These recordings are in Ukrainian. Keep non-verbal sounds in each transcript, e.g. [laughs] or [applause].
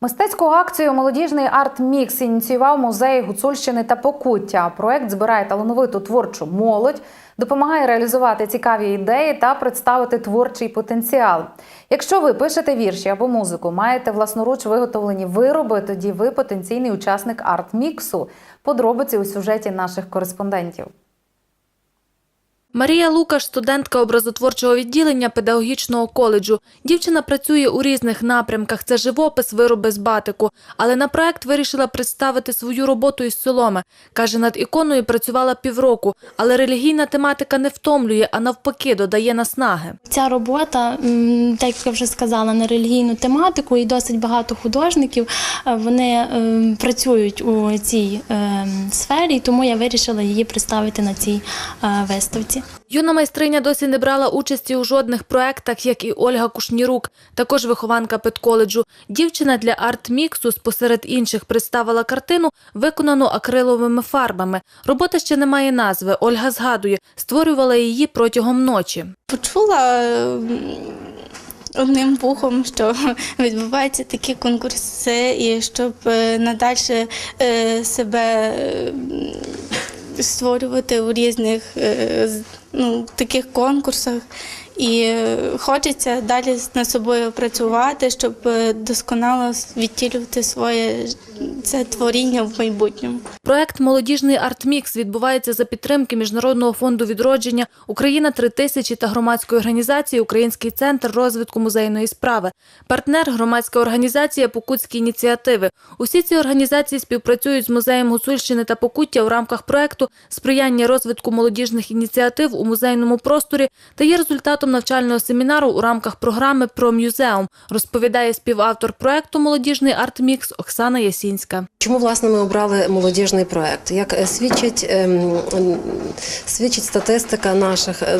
Мистецьку акцію Молодіжний арт-мікс ініціював музей Гуцульщини та Покуття. Проект збирає талановиту творчу молодь, допомагає реалізувати цікаві ідеї та представити творчий потенціал. Якщо ви пишете вірші або музику, маєте власноруч виготовлені вироби, тоді ви потенційний учасник арт-міксу. Подробиці у сюжеті наших кореспондентів. Марія Лукаш, студентка образотворчого відділення педагогічного коледжу. Дівчина працює у різних напрямках. Це живопис, вироби з батику. Але на проект вирішила представити свою роботу із соломи. Каже, над іконою працювала півроку, але релігійна тематика не втомлює, а навпаки, додає наснаги. Ця робота, так як я вже сказала, на релігійну тематику, і досить багато художників е, вони е, працюють у цій е, сфері, тому я вирішила її представити на цій виставці. Юна майстриня досі не брала участі у жодних проектах, як і Ольга Кушнірук, також вихованка педколеджу. Дівчина для арт-міксу спосеред інших представила картину, виконану акриловими фарбами. Робота ще не має назви. Ольга згадує, створювала її протягом ночі. Почула одним вухом, що [laughs] відбуваються такі конкурси, і щоб е, надальше е, себе е, створювати у різних е, ну, таких конкурсах. І е, хочеться далі над собою працювати, щоб е, досконало відтілювати своє це творіння в майбутньому. Проект Молодіжний арт-мікс відбувається за підтримки Міжнародного фонду відродження Україна 3000 та громадської організації Український центр розвитку музейної справи. Партнер громадська організація Покутські ініціативи. Усі ці організації співпрацюють з музеєм Гуцульщини та Покуття у рамках проекту сприяння розвитку молодіжних ініціатив у музейному просторі та є результатом навчального семінару у рамках програми про мюзеум, розповідає співавтор проекту Молодіжний арт-мікс Оксана Ясінська. Чому власне ми обрали молодіжний проект? Як е, свідчить, ем, свідчить статистика наших е,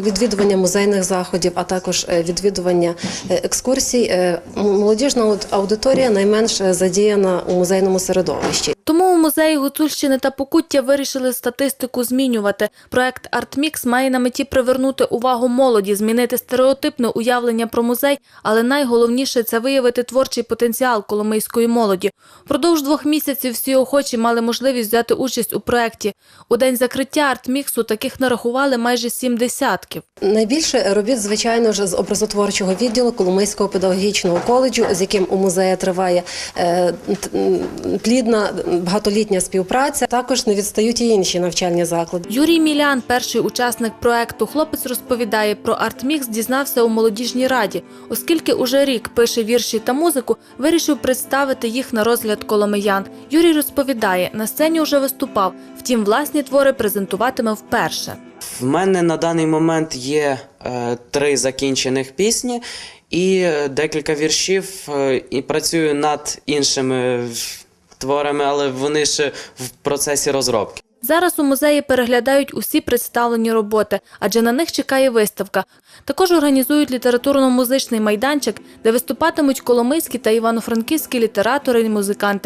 відвідування музейних заходів, а також е, відвідування екскурсій, молодіжна аудиторія найменш задіяна у музейному середовищі. Тому у музеї Гуцульщини та Покуття вирішили статистику змінювати. Проект «Артмікс» має на меті привернути увагу молоді, змінити стереотипне уявлення про музей, але найголовніше – це виявити творчий потенціал коломийської молоді. Впродовж двох місяців всі охочі мали можливість взяти участь у проекті. У день закриття «Артміксу» таких нарахували майже сім десятків. Найбільше робіт, звичайно ж, з образотворчого відділу Коломийського педагогічного коледжу, з яким у музеї триває е, плідна багатолітня співпраця. Також не відстають і інші навчальні заклади. Юрій Мілян, перший учасник проекту. Хлопець розповідає, про «Артмікс» дізнався у молодіжній раді. Оскільки уже рік пише вірші та музику, вирішив представити їх на розгляд коломиян. Юрій розповідає, на сцені вже виступав, втім, власні твори презентуватиме вперше. В мене на даний момент є е, три закінчених пісні і е, декілька віршів. е, і працюю над іншими творами, але вони ще в процесі розробки. Зараз у музеї переглядають усі представлені роботи, адже на них чекає виставка. Також організують літературно-музичний майданчик, де виступатимуть коломийські та івано-франківські літератори і музиканти,